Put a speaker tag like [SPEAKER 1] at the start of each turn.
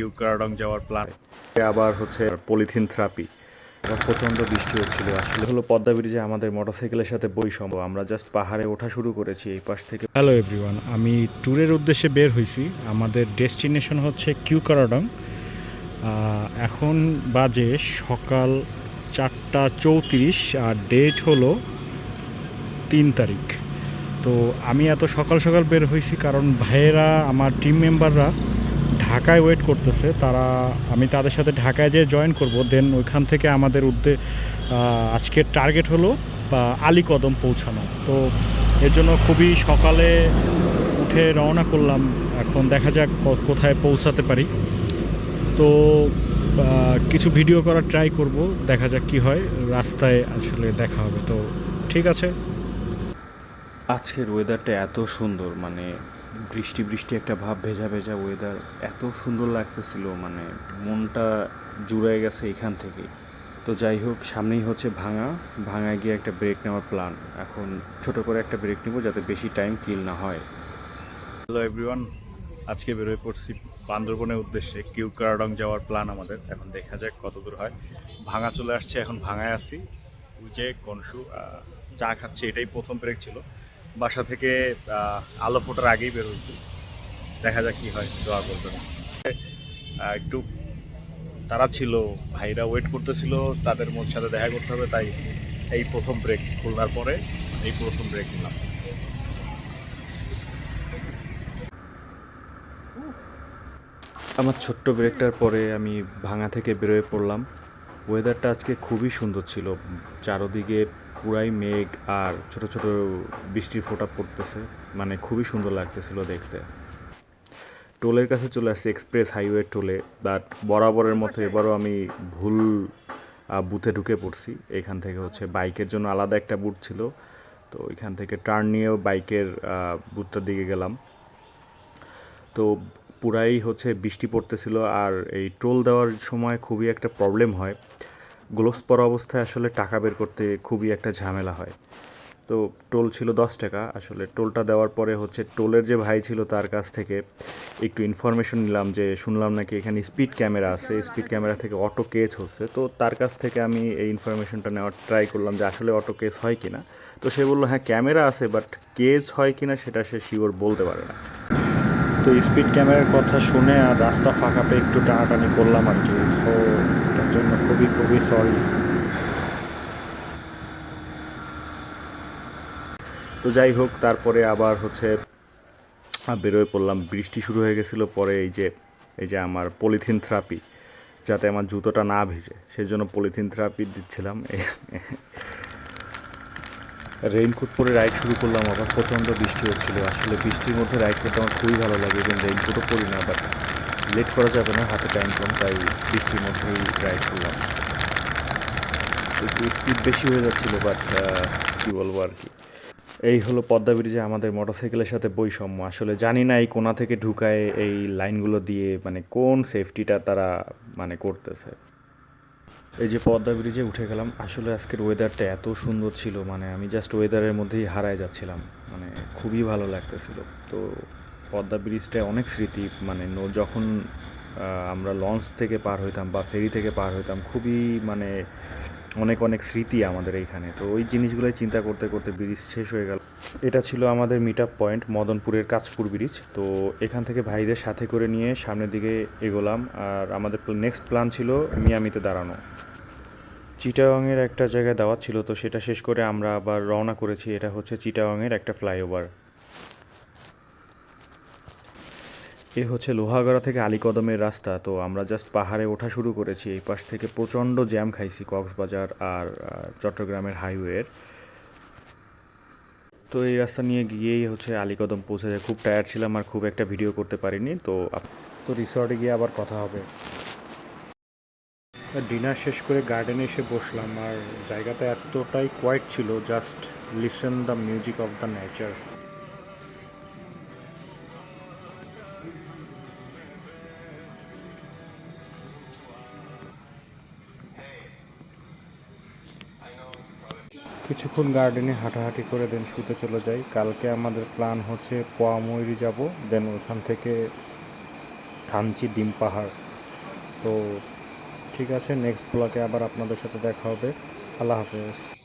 [SPEAKER 1] কিউকারাডং যাওয়ার প্ল্যান আবার হচ্ছে পলিথিন থেরাপি। প্রচণ্ড বৃষ্টি হচ্ছিল আসলে। হলো পদ্মা ব্রিজে আমাদের মোটরসাইকেলের সাথে বৈষম্য আমরা জাস্ট পাহাড়ে ওঠা শুরু করেছি এই পাশ থেকে।
[SPEAKER 2] হ্যালো এভরিওয়ান আমি ট্যুরের উদ্দেশ্যে বের হয়েছি আমাদের ডেস্টিনেশন হচ্ছে কিউকারাডং এখন বাজে সকাল চারটা চৌত্রিশ আর ডেট হলো তিন তারিখ। তো আমি এত সকাল সকাল বের হয়েছি কারণ ভাইয়েরা আমার টিম মেম্বাররা ঢাকায় ওয়েট করতেছে, তারা, আমি তাদের সাথে ঢাকায় যেয়ে জয়েন করব দেন ওইখান থেকে আমাদের উদ্দে আজকের টার্গেট হলো, বা আলীকদম পৌঁছানো। তো এর জন্য খুবই সকালে উঠে রওনা করলাম, এখন দেখা যাক কোথায় পৌঁছাতে পারি। তো কিছু ভিডিও করার ট্রাই করব, দেখা যাক কি হয়, রাস্তায় আসলে দেখা হবে। তো ঠিক আছে।
[SPEAKER 1] আজকের ওয়েদারটা এত সুন্দর মানে বৃষ্টি বৃষ্টি একটা ভাব, ভেজা ভেজা ওয়েদার এত সুন্দর লাগতেছিল মানে মনটা জুড়ে গেছে এখান থেকে। তো যাই হোক, সামনেই হচ্ছে ভাঙা, ভাঙায় গিয়ে একটা ব্রেক নেওয়ার প্ল্যান এখন ছোট করে একটা ব্রেক নেব যাতে বেশি টাইম কিল না হয়। হ্যালো এভরিওয়ান আজকে বেরোয় পড়ছি বান্দরবনের উদ্দেশ্যে কিউকারাডং যাওয়ার প্ল্যান আমাদের। এখন দেখা যাক কত দূর হয়। ভাঙা চলে আসছে, এখন ভাঙায় ওই যে কনসু চা খাচ্ছি, এটাই প্রথম ব্রেক ছিল। বাসা থেকে আলো ফোটার আগেই বেরোচ্ছি। দেখা যাক কি হয়, দোয়া করবেন। একটু তারা ছিল, ভাইরা ওয়েট করতেছিল, তাদের মোট সাথে দেখা করতে হবে, তাই এই প্রথম ব্রেক খুলনার পরে এই প্রথম ব্রেক নিলাম। আমার ছোট্ট ব্রেকটার পরে আমি ভাঙা থেকে বেরোয় পড়লাম। ওয়েদারটা আজকে খুবই সুন্দর ছিল। চারোদিকে পুরাই মেঘ আর ছোট ছোট বৃষ্টির ফোঁটা পড়তেছে। মানে খুবই সুন্দর লাগতেছিল দেখতে। টোলের কাছে চলে আসছি, এক্সপ্রেস হাইওয়ে টোলে বাট বরাবরের মতো এবারও আমি ভুল বুথে ঢুকে পড়ছি। এখান থেকে হচ্ছে বাইকের জন্য আলাদা একটা বুথ ছিল, তো এখান থেকে টার্ন নিয়েও বাইকের বুথটার দিকে গেলাম। তো পুরাই হচ্ছে বৃষ্টি পড়তেছিল আর এই টোল দেওয়ার সময় খুবই একটা প্রবলেম হয়। গ্লোভস পরা অবস্থায় আসলে টাকা বের করতে খুবই একটা ঝামেলা হয়। তো টোল ছিল দশ টাকা, আসলে টোলটা দেওয়ার পরে হচ্ছে টোলের যে ভাই ছিল তার কাছ থেকে একটু ইনফরমেশন নিলাম যে, শুনলাম নাকি এখানে স্পিড ক্যামেরা আছে স্পিড ক্যামেরা থেকে অটো কেস হচ্ছে। তো তার কাছ থেকে আমি এই ইনফরমেশনটা নেওয়ার ট্রাই করলাম যে, আসলে অটো কেস হয় কিনা। তো সে বলল হ্যাঁ ক্যামেরা আছে বাট কেস হয় কিনা সেটা সে শিওর বলতে পারে না।
[SPEAKER 2] তো স্পিড ক্যামেরার কথা শুনে আর রাস্তা ফাঁকা পেয়ে একটু টানাটানি করলাম আর কি। সো এটার জন্য খুবই খুবই সরি
[SPEAKER 1] তো যাই হোক, তারপরে আবার হচ্ছে বেরোয় পড়লাম। বৃষ্টি শুরু হয়ে গেছিল, পরে এই যে এই যে আমার পলিথিন থেরাপি, যাতে আমার জুতোটা না ভিজে সেই জন্য পলিথিন থেরাপি দিচ্ছিলাম। রেইনকোট পরে রাইড শুরু করলাম, আবার প্রচণ্ড বৃষ্টি হচ্ছিল। আসলে বৃষ্টির মধ্যে রাইড করতে আমার খুবই ভালো লাগে এবং রেইনকোটও পরি না বাট লেট করা যাবে না, হাতে টাইম কম, তাই বৃষ্টির মধ্যেই রাইড করলাম। একটু স্পিড বেশি হয়ে যাচ্ছিল বাট কী বলব আর কি। এই হলো পদ্মা ব্রিজে আমাদের মোটরসাইকেলের সাথে বৈষম্য। আসলে জানি না এই কোনা থেকে ঢুকায় এই লাইনগুলো দিয়ে মানে কোন সেফটিটা তারা মানে করতেছে। এই যে পদ্মা ব্রিজে উঠে গেলাম, আসলে আজকের ওয়েদারটা এত সুন্দর ছিল মানে আমি জাস্ট ওয়েদারের মধ্যেই হারায় যাচ্ছিলাম মানে খুবই ভালো লাগতেছিল। তো পদ্মা ব্রিজটা অনেক স্মৃতি মানে যখন আমরা লঞ্চ থেকে পার হইতাম বা ফেরি থেকে পার হইতাম, খুবই মানে অনেক অনেক স্মৃতি আমাদের এইখানে। তো ওই জিনিসগুলোই চিন্তা করতে করতে ব্রিজ শেষ হয়ে গেল। এটা ছিল আমাদের মিট আপ পয়েন্ট মদনপুরের কাঁচপুর ব্রিজ। তো এখান থেকে ভাইদের সাথে করে নিয়ে সামনের দিকে এগোলাম। আর আমাদের নেক্সট প্ল্যান ছিল মিয়ামিতে দাঁড়ানো। চিটাগাংয়ের একটা জায়গায় দাওয়াত ছিল, তো সেটা শেষ করে আমরা আবার রওনা করেছি। এটা হচ্ছে চিটাগাংয়ের একটা ফ্লাইওভার এ হচ্ছে লোহাগড়া থেকে আলীকদমের রাস্তা। তো আমরা জাস্ট পাহাড়ে ওঠা শুরু করেছি। এই পাশ থেকে প্রচণ্ড জ্যাম খাইছি কক্সবাজার আর চট্টগ্রামের হাইওয়ের তো এই রাস্তা নিয়ে গিয়েই হচ্ছে আলীকদম পৌঁছে যায় খুব টায়ার্ড ছিলাম আর খুব একটা ভিডিও করতে পারিনি। তো
[SPEAKER 2] তো রিসর্টে গিয়ে আবার কথা হবে। ডিনার শেষ করে গার্ডেনে এসে বসলাম। আর জায়গাটা এতটাই কোয়াইট ছিল just listen the music of the nature কিছুক্ষণ গার্ডেনে হাঁটাহাঁটি করে দেন শুতে চলে যাই। কালকে আমাদের প্ল্যান হচ্ছে পোয়াময়ূরি যাব দেন ওখান থেকে থানচি ডিম পাহাড়।
[SPEAKER 1] তো ঠিক আছে নেক্সট ব্লকে আবার আপনাদের সাথে দেখা হবে। আল্লাহ হাফেজ।